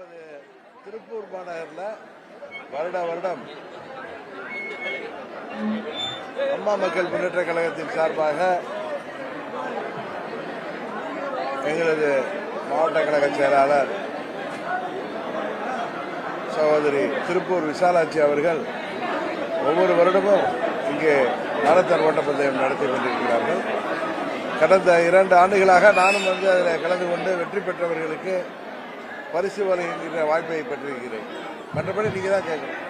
நமது திருப்பூர் மாநகரில் வருட வருடம் அம்மா மக்கள் முன்னேற்ற கழகத்தின் சார்பாக எங்களது மாவட்ட கழக செயலாளர் சகோதரி திருப்பூர் விசாலாட்சி அவர்கள் ஒவ்வொரு வருடமும் இங்கே மாரத்தான் ஓட்டப்பந்தயம் நடத்தி கொண்டிருக்கிறார்கள். கடந்த இரண்டு ஆண்டுகளாக நானும் வந்து அதில் கலந்து கொண்டு வெற்றி பெற்றவர்களுக்கு பரிசு வழங்குகிற வாய்ப்பை பெற்றிருக்கிறேன். மற்றபடி நீங்கள் தான் கேட்கணும்.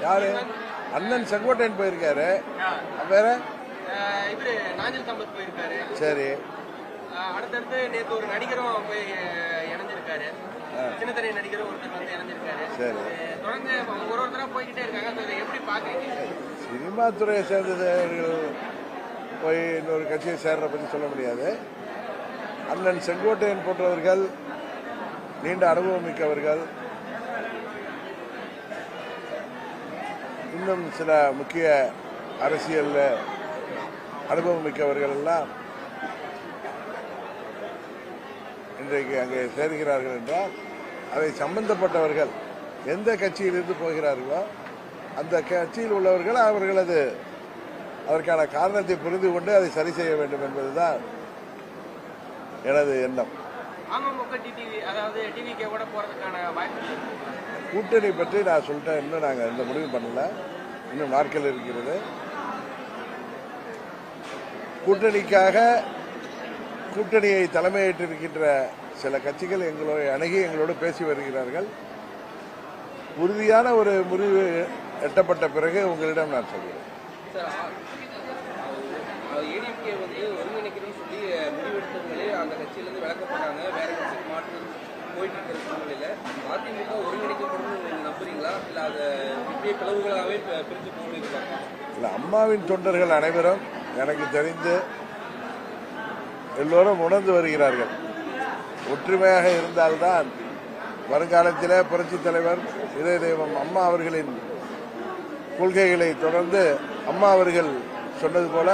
யாரு? அண்ணன் செங்கோட்டையன் போயிருக்காரு. வேற? இவரு நாஞ்சில் சம்பத் போயிருக்காரு. சரி. அடுத்தடுத்து நேற்று ஒரு நடிகரும் போய் இணைஞ்சிருக்காரு. சின்னத்திரை நடிகரும் ஒருத்தர் வந்து இணைஞ்சிருக்காரு. சரி. சினிமா துறையை சேர்ந்தவர்கள் போய் இன்னொரு கட்சியை சேர்ற பற்றி சொல்ல முடியாது. அண்ணன் செங்கோட்டையன் போன்றவர்கள் நீண்ட அனுபவம் மிக்கவர்கள். இன்னும் சில முக்கிய அரசியல் அனுபவம் மிக்கவர்கள் எல்லாம் இன்றைக்கு அங்கே சேர்கிறார்கள் என்றால் அதை சம்பந்தப்பட்டவர்கள் எந்த கட்சியிலிருந்து போகிறார்களோ அந்த கட்சியில் உள்ளவர்கள் அவர்களது அதற்கான காரணத்தை புரிந்து கொண்டு அதை சரி செய்ய வேண்டும் என்பதுதான் எனது எண்ணம். கூட்டணி பற்றி நான் சொல்லிட்டேன். இன்னும் நாங்கள் இந்த முடிவு பண்ணல. இன்னும் நாட்கள் இருக்கிறது. கூட்டணிக்காக கூட்டணியை தலைமையேற்றிருக்கின்ற சில கட்சிகள் எங்களோட அணுகி எங்களோடு பேசி வருகிறார்கள். உறுதியான ஒரு முடிவு எட்டப்பட்ட பிறகு உங்களிடம் நான் சொல்கிறேன். இல்லை அம்மாவின் தொண்டர்கள் அனைவரும் எனக்கு தெரிந்து எல்லோரும் உணர்ந்து வருகிறார்கள். ஒற்றுமையாக இருந்தால்தான் வருங்காலத்தில் புரட்சி தலைவர் இதய தெய்வம் அம்மா அவர்களின் கொள்கைகளை தொடர்ந்து அம்மா அவர்கள் சொன்னது போல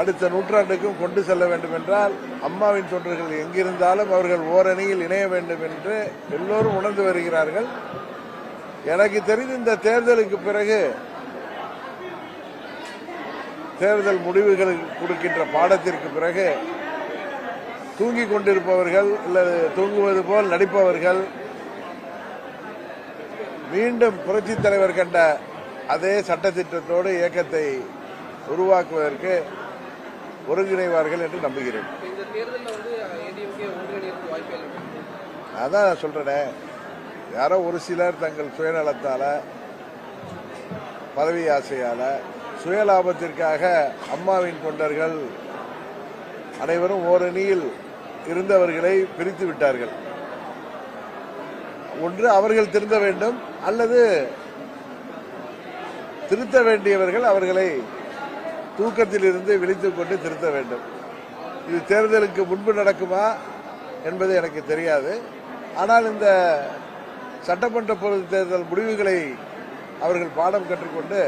அடுத்த நூற்றாண்டுக்கும் கொண்டு செல்ல வேண்டும் என்றால் அம்மாவின் தொண்டர்கள் எங்கிருந்தாலும் அவர்கள் ஓரணியில் இணைய வேண்டும் என்று எல்லோரும் உணர்ந்து வருகிறார்கள். எனக்கு தெரிந்து இந்த தேர்தலுக்கு பிறகு தேர்தல் முடிவுகள் கொடுக்கின்ற பாடத்திற்கு பிறகு தூங்கிக் கொண்டிருப்பவர்கள் அல்லது தூங்குவது போல் நடிப்பவர்கள் மீண்டும் புரட்சி தலைவர் கண்ட அதே சட்டத்திட்டத்தோடு இயக்கத்தை உருவாக்குவதற்கு ஒருங்கிணைவார்கள் என்று நம்புகிறேன். அதான் சொல்றேனே. யாரோ ஒரு சிலர் தங்கள் சுயநலத்தால பதவி ஆசையால சுயலாபத்திற்காக அம்மாவின் தொண்டர்கள் அனைவரும் ஓரணியில் இருந்தவர்களை பிரித்து விட்டார்கள். ஒன்று அவர்கள் திருந்த வேண்டும் அல்லது திருத்த வேண்டியவர்கள் அவர்களை தூக்கத்தில் இருந்து விழித்துக் கொண்டு திருத்த வேண்டும். இது தேர்தலுக்கு முன்பு நடக்குமா என்பது எனக்கு தெரியாது. ஆனால் இந்த சட்டமன்ற பொது தேர்தல் முடிவுகளை அவர்கள் பாடம் கற்றுக்கொண்டு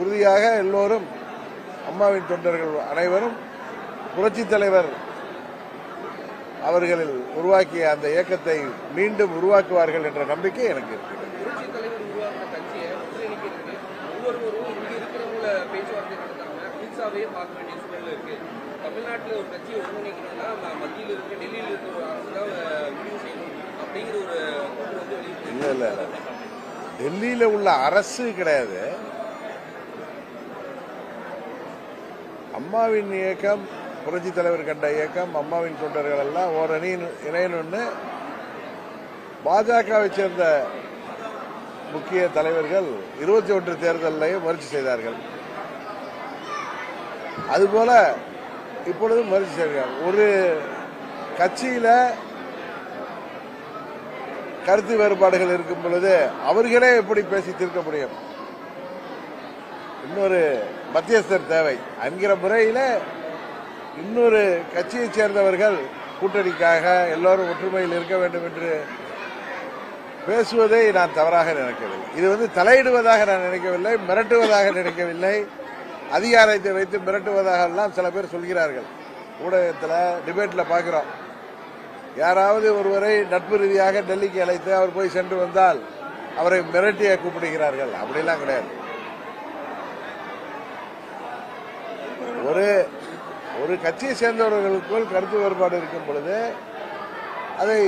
உறுதியாக எல்லோரும் அம்மாவின் தொண்டர்கள் அனைவரும் புரட்சித் தலைவர் அவர்களில் உருவாக்கிய அந்த இயக்கத்தை மீண்டும் உருவாக்குவார்கள் என்ற நம்பிக்கை எனக்கு இருக்கிறது தமிழ்நாட்டில் ஒரு கட்சியை ஒருங்கிணைக்கணும்னா ம- மத்தியில் இருக்க டெல்லியில் இருக்கிற ஒரு அரசு தான் அஹ், முடிவு செய்யணும் அப்படிங்கிற ஒரு கூற்று வந்து வெளியிட்டு இல்ல இல்ல இல்ல. டெல்லியில உள்ள அரசு கிடையாது. அம்மாவின் இயக்கம் புரட்சி தலைவர் கண்ட இயக்கம் அம்மாவின் தொண்டர்கள் எல்லாம் ஓரணியின் இணையணும்னு பாஜகவை சேர்ந்த முக்கிய தலைவர்கள் இருபத்தி ஒன்று தேர்தலையும் முயற்சி செய்தார்கள். அதுபோல இப்பொழுதும் முயற்சி செய்கிறார்கள் ஒரு கட்சியில கருத்து வேறுபாடுகள் இருக்கும் பொழுது அவர்களே எப்படி பேசி தீர்க்க முடியும்? இன்னொரு மத்தியஸ்தர் தேவை. என்கிற முறையில இன்னொரு கட்சியைச் சேர்ந்தவர்கள் கூட்டணிக்காக எல்லோரும் ஒற்றுமையில் இருக்க வேண்டும் என்று பேசுவதை நான் தவறாக நினைக்கவில்லை. இது வந்து தலையிடுவதாக நான் நினைக்கவில்லை மிரட்டுவதாக நினைக்கவில்லை. அதிகாரத்தை வைத்து மிரட்டுவதாக எல்லாம் சில பேர் சொல்கிறார்கள். ஊடகத்தில் டிபேட்டில் பார்க்குறோம். யாராவது ஒருவரை நட்பு ரீதியாக டெல்லிக்கு அழைத்து அவர் போய் சென்று வந்தால் அவரை மிரட்டிய கூப்பிடுகிறார்கள். அப்படிலாம் கிடையாது. ஒரு ஒரு கட்சியை சேர்ந்தவர்களுக்குள் கருத்து வேறுபாடு இருக்கும் பொழுது அதை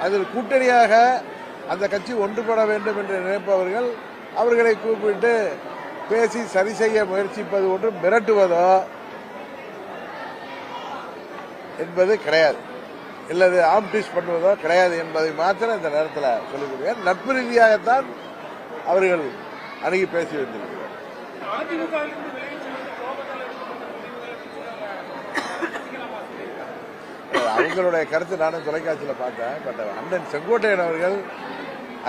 அதில் கூட்டணியாக அந்த கட்சி ஒன்றுபட வேண்டும் என்று நினைப்பவர்கள் அவர்களை கூப்பிட்டு பேசி சரி செய்ய முயற்சிப்பது ஒன்று மிரட்டுவதோ என்பது கிடையாது. இல்லது ஆம்டிஸ் பண்ணுவதோ கிடையாது என்பதை மாத்திரம் இந்த நேரத்தில் சொல்லக்கூடிய நட்பு ரீதியாகத்தான் அவர்கள் அணுகி பேசி வந்திருக்கிறார் அவங்களுடைய கருத்து நானும் தொலைக்காட்சியில் பார்த்தேன். பட் அண்ணன் செங்கோட்டையன் அவர்கள்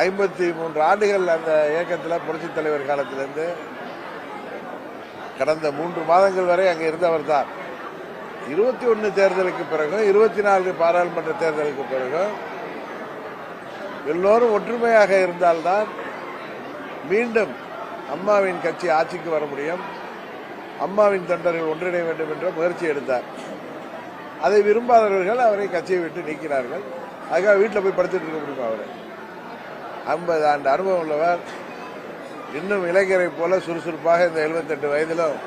ஐம்பத்தி மூன்று ஆண்டுகள் அந்த இயக்கத்தில் புரட்சித் தலைவர் காலத்திலிருந்து கடந்த மூன்று மாதங்கள் வரை அங்கே இருந்தவர் தான். இருபத்தி ஒன்று தேர்தலுக்கு பிறகும் இருபத்தி நான்கு பாராளுமன்ற தேர்தலுக்கு பிறகும் எல்லோரும் ஒற்றுமையாக இருந்தால்தான் மீண்டும் அம்மாவின் கட்சி ஆட்சிக்கு வர முடியும். அம்மாவின் தொண்டர்கள் ஒன்றிணைய வேண்டும் என்ற முயற்சி எடுத்தார். அதை விரும்பாதவர்கள் அவரை கட்சியை விட்டு நீக்கினார்கள். அதுக்காக வீட்டில் போய் படுத்துட்டு இருக்க முடியுமா அவரை? ஐம்பது ஆண்டு அனுபவம் உள்ளவர். இன்னும் இளைஞரை போல சுறுசுறுப்பாக இந்த 78 வயதிலும்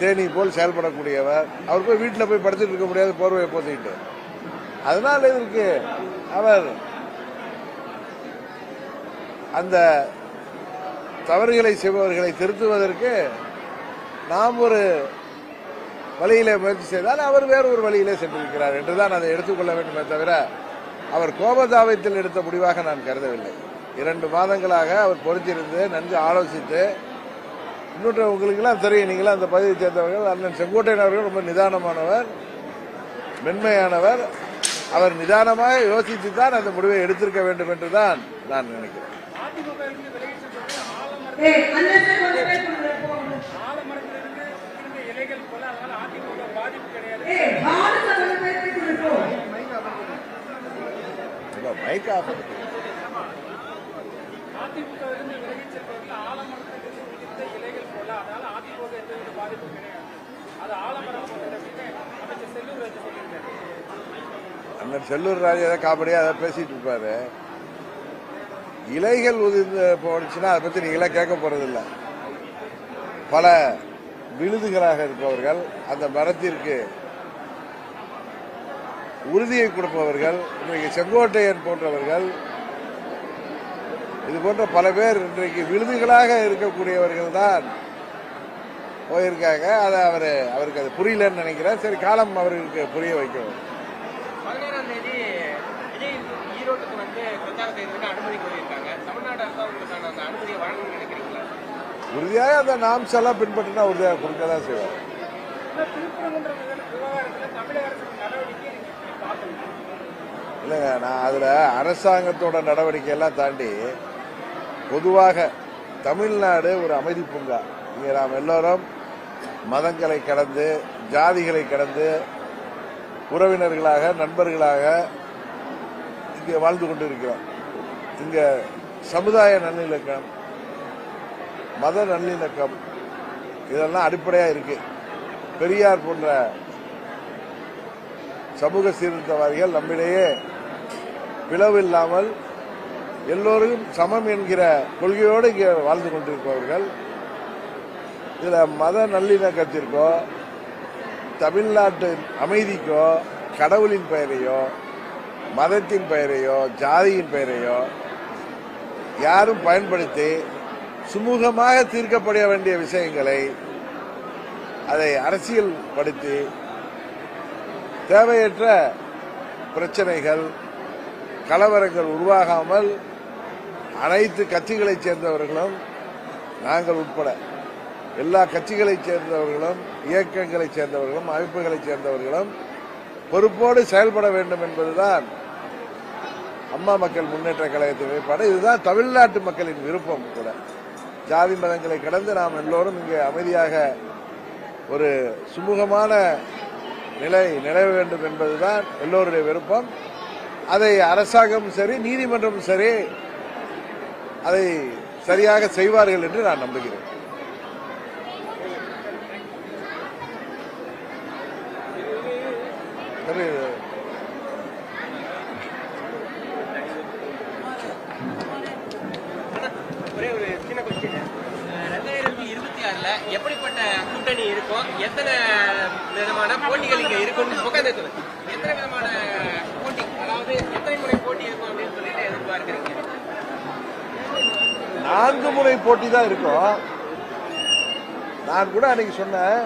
தேனி போல் செயல்படக்கூடியவர். அவர் போய் வீட்டில் போய் படுத்துட்டு இருக்க முடியாது போர்வையை போத்திக்கிட்டு. அதனால் இதற்கு அவர் அந்த தவறுகளை செய்பவர்களை திருத்துவதற்கு நாம் ஒரு வழியிலே முயற்சி செய்தால் அவர் வேறு ஒரு வழியிலே சென்றிருக்கிறார் என்றுதான் அதை எடுத்துக்கொள்ள வேண்டுமே தவிர அவர் கோபதாபத்தில் எடுத்த முடிவாக நான் கருதவில்லை. இரண்டு மாதங்களாக அவர் பொறுத்திருந்து நன்கு ஆலோசித்து இன்னொரு உங்களுக்கெல்லாம் தெரியும் நீங்களாம் அந்த பதவியை சேர்ந்தவர்கள் அண்ணன் செங்கோட்டையன் அவர்கள் ரொம்ப நிதானமானவர் மென்மையானவர். அவர் நிதானமாக யோசித்து தான் அந்த முடிவை எடுத்திருக்க வேண்டும் என்று தான் நான் நினைக்கிறேன் ஏய், அந்த side கொஞ்சம் பேர் கொடுங்க, போங்க. ஏய், ஆளுங்க கொஞ்சம் பேர் கொடுங்க, போ. இல்ல, மைக் ஆஃப். பண்ணு. அண்ணன் செல்லூர் ராஜ் காமெடியா அதை பேசிட்டு இருப்பாரு. இலைகள் உதிர்ந்து போனுச்சுன்னா அதை பத்தி நீங்களே கேட்க போறதில்ல. பல விழுதுகளாக இருப்பவர்கள் அந்த மரத்திற்கு உறுதியை கொடுப்பவர்கள் இன்றைக்கு செங்கோட்டையன் போன்றவர்கள் இது போன்ற பல பேர் இன்றைக்கு விழுதுகளாக இருக்கக்கூடியவர்கள் தான் போயிருக்காங்க. அதை அவர் அவருக்கு அது புரியலன்னு நினைக்கிறார் சரி காலம் அவருக்கு புரிய வைக்கணும் ஈரோட்டுக்கு வந்து பிரச்சாரம் செய்யறதுக்கு அனுமதி கோரியிருக்காங்க. தமிழ்நாடு அரசு அவங்களுக்கான அந்த அனுமதியை வழங்க உறுதியாக அந்த நாம்ஸ் எல்லாம் பின்பற்றினா உறுதியாக கொடுக்க தான் செய்வார் இல்லைங்க நான் அதில் அரசாங்கத்தோட நடவடிக்கை எல்லாம் தாண்டி பொதுவாக தமிழ்நாடு ஒரு அமைதி பூங்கா. இங்கே நாம் எல்லோரும் மதங்களை கடந்து ஜாதிகளை கடந்து உறவினர்களாக நண்பர்களாக இங்கே வாழ்ந்து கொண்டிருக்கிறோம். இங்கே சமுதாய நல்லிணக்கம் மத நல்லிணக்கம் இதெல்லாம் அடிப்படையாக இருக்கு. பெரியார் போன்ற சமூக சீர்திருத்தவாதிகள் நம்மிடையே பிளவு இல்லாமல் எல்லோரும் சமம் என்கிற கொள்கையோடு இங்கே வாழ்ந்து கொண்டிருப்பவர்கள். இதில் மத நல்லிணக்கத்திற்கோ தமிழ்நாட்டின் அமைதிக்கோ கடவுளின் பெயரையோ மதத்தின் பெயரையோ ஜாதியின் பெயரையோ யாரும் பயன்படுத்தி சுமூகமாக தீர்க்கப்பட வேண்டிய விஷயங்களை அதை அரசியல் படுத்தி தேவையற்ற பிரச்சனைகள் கலவரங்கள் உருவாகாமல் அனைத்து கட்சிகளைச் சேர்ந்தவர்களும் நாங்கள் உட்பட எல்லா கட்சிகளைச் சேர்ந்தவர்களும் இயக்கங்களைச் சேர்ந்தவர்களும் அமைப்புகளைச் சேர்ந்தவர்களும் பொறுப்போடு செயல்பட வேண்டும் என்பதுதான் அம்மா மக்கள் முன்னேற்ற கழகத்தின் நிலைப்பாடு இதுதான் தமிழ்நாட்டு மக்களின் விருப்பம் கூட. ஜாதி மதங்களை கடந்து நாம் எல்லோரும் இங்கே அமைதியாக ஒரு சுமூகமான நிலை நிலவ வேண்டும் என்பதுதான் எல்லோருடைய விருப்பம். அதை அரசாங்கமும் சரி நீதிமன்றமும் சரி அதை சரியாக செய்வார்கள் என்று நான் நம்புகிறேன் சரி, ஒரே ஒரு சின்ன கொஸ்டின் ரெண்டாயிரத்தி இருபத்தி ஆறுல எப்படிப்பட்ட கூட்டணி இருக்கும் எத்தனை விதமான போட்டிகள் இங்க இருக்கும்னு உட்காந்து எத்தனை விதமான போட்டி? அதாவது எத்தனை முறை போட்டி இருக்கும் அப்படின்னு சொல்லிட்டு எதிர்பார்க்குறீங்க? நான்கு முறை போட்டி தான் இருக்கும். நான் கூட அன்னைக்கு சொன்னேன்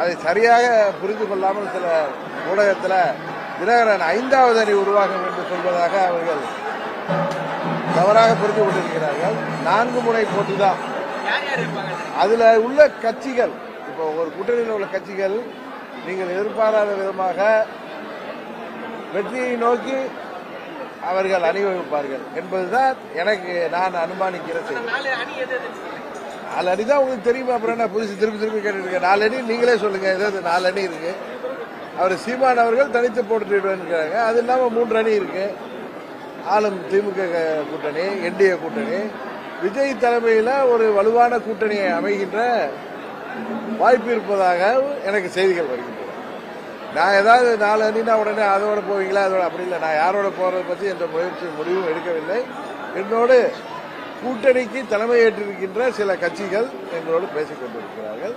அதை சரியாக புரிந்து கொள்ளாமல் சில ஊடகத்தில் தினகரன் ஐந்தாவது அணி உருவாகும் என்று சொல்வதாக அவர்கள் தவறாக புரிந்து கொண்டிருக்கிறார்கள். நான்கு முறை போட்டி தான். அதுல உள்ள கட்சிகள் இப்போ ஒரு கூட்டணியில் உள்ள கட்சிகள் நீங்கள் எதிர்பாராத விதமாக வெற்றியை நோக்கி அவர்கள் அணிவகுப்பார்கள் என்பதுதான் எனக்கு நான் அனுமானிக்கிற செய்தி. நாலு அணி தான் உங்களுக்கு தெரியுமா. அப்புறம் என்ன புதுசு திருப்பி திருப்பி கேட்டுருக்கேன் நாலு அணி நீங்களே சொல்லுங்க. ஏதாவது நாலு அணி இருக்கு. அவர் சீமான் அவர்கள் தனித்து போட்டுருக்காங்க அது இல்லாம மூன்று அணி இருக்கு. ஆளும் திமுக கூட்டணி என்டிஏ கூட்டணி. விஜய் தலைமையில ஒரு வலுவான கூட்டணி அமைகின்ற வாய்ப்பு இருப்பதாக எனக்கு செய்திகள் வருகின்றன. நான் ஏதாவது நாலு அணினா உடனே அதோட போவீங்களா? அதோட அப்படி இல்லை. நான் யாரோட போறதை பற்றி எந்த முயற்சி முடிவும் எடுக்கவில்லை. என்னோடு கூட்டணிக்கு தலைமை ஏற்றிருக்கின்ற சில கட்சிகள் எங்களோடு பேசிக் கொண்டிருக்கிறார்கள்.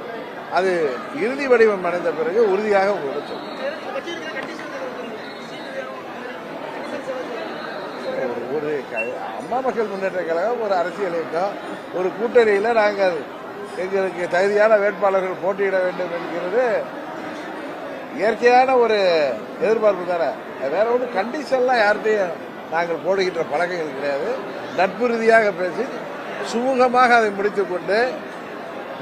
அது இறுதி வடிவம் அடைந்த பிறகு உறுதியாக உங்களோட சொல்லுங்கள் ஒரு க- அம்மா மக்கள் முன்னேற்ற கழகம் ஒரு அரசியல் இயக்கம் ஒரு கூட்டணியில் நாங்கள் எங்களுக்கு தகுதியான வேட்பாளர்கள் போட்டியிட வேண்டும் என்கிறது இயற்கையான ஒரு எதிர்பார்ப்பு தானே. வேற ஒன்றும் கண்டிஷன்லாம் யார்கிட்டையும் நாங்கள் போடுகின்ற பழக்கங்கள் கிடையாது. நட்பு ரீதியாக பேசி சுமூகமாக அதை முடித்துக் கொண்டு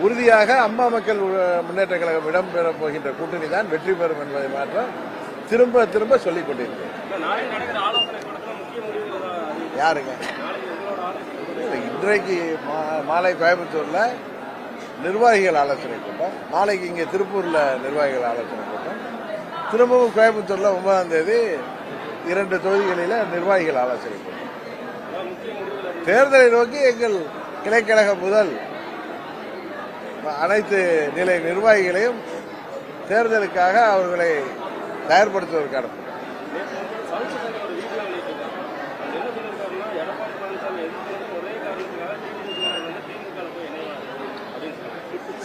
உறுதியாக அம்மா மக்கள் முன்னேற்ற கழகம் இடம்பெறப் போகின்ற கூட்டணி தான் வெற்றி பெறும் என்பதை மாற்றம் திரும்ப திரும்ப சொல்லிக் கொண்டிருக்கிறேன். யாருங்க? இன்றைக்கு மாலை கோயம்புத்தூர்ல நிர்வாகிகள் ஆலோசனை கூட்டம். நாளைக்கு இங்கே திருப்பூரில் நிர்வாகிகள் ஆலோசனை கூட்டம். திரும்பவும் கோயம்புத்தூரில் ஒன்பதாம் தேதி இரண்டு தொகுதிகளில் நிர்வாகிகள் ஆலோசனை கூட்டம். தேர்தலை நோக்கி எங்கள் கிளைக்கழகம் முதல் அனைத்து நிலை நிர்வாகிகளையும் தேர்தலுக்காக அவர்களை தயார்படுத்துவதற்கான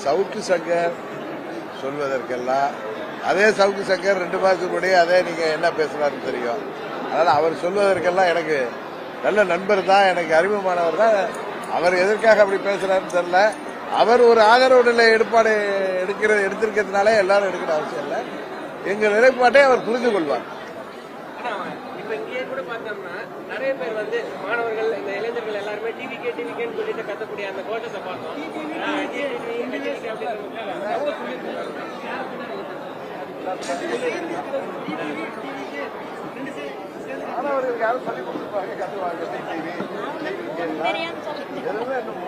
சவுக்கு சங்கர் சொல்வதற்கெல்லாம் அதே சவுக்கு சங்கர் ரெண்டு மாதத்துக்கு முன்னாடி அதே நீங்க என்ன பேசுகிறாருன்னு தெரியும். அதனால அவர் சொல்வதற்கெல்லாம் எனக்கு நல்ல நண்பர் தான் எனக்கு அறிமுகமானவர் தான். அவர் எதற்காக அப்படி பேசுறாருன்னு தெரியல. அவர் ஒரு ஆதரவு நிலை எடுப்பாடு எடுக்கிறது எடுத்திருக்கிறதுனால எல்லாரும் எடுக்கிற அவசியம் இல்லை. எங்கள் நிலைப்பாட்டை அவர் புரிந்து கொள்வார் இப்ப இங்கே கூட பார்த்தோம்னா நிறைய பேர் வந்து மாணவர்கள் இந்த இளைஞர்கள் எல்லாருமே டிவிக்கே டிவிக்கேன்னு சொல்லிட்டு கத்தக்கூடிய அந்த கோட்டத்தை பார்த்தோம். மாணவர்களுக்கு யாரும் சொல்லிக் கொடுத்துருப்பாங்க கத்துவாங்க எதுவுமே இன்னும்.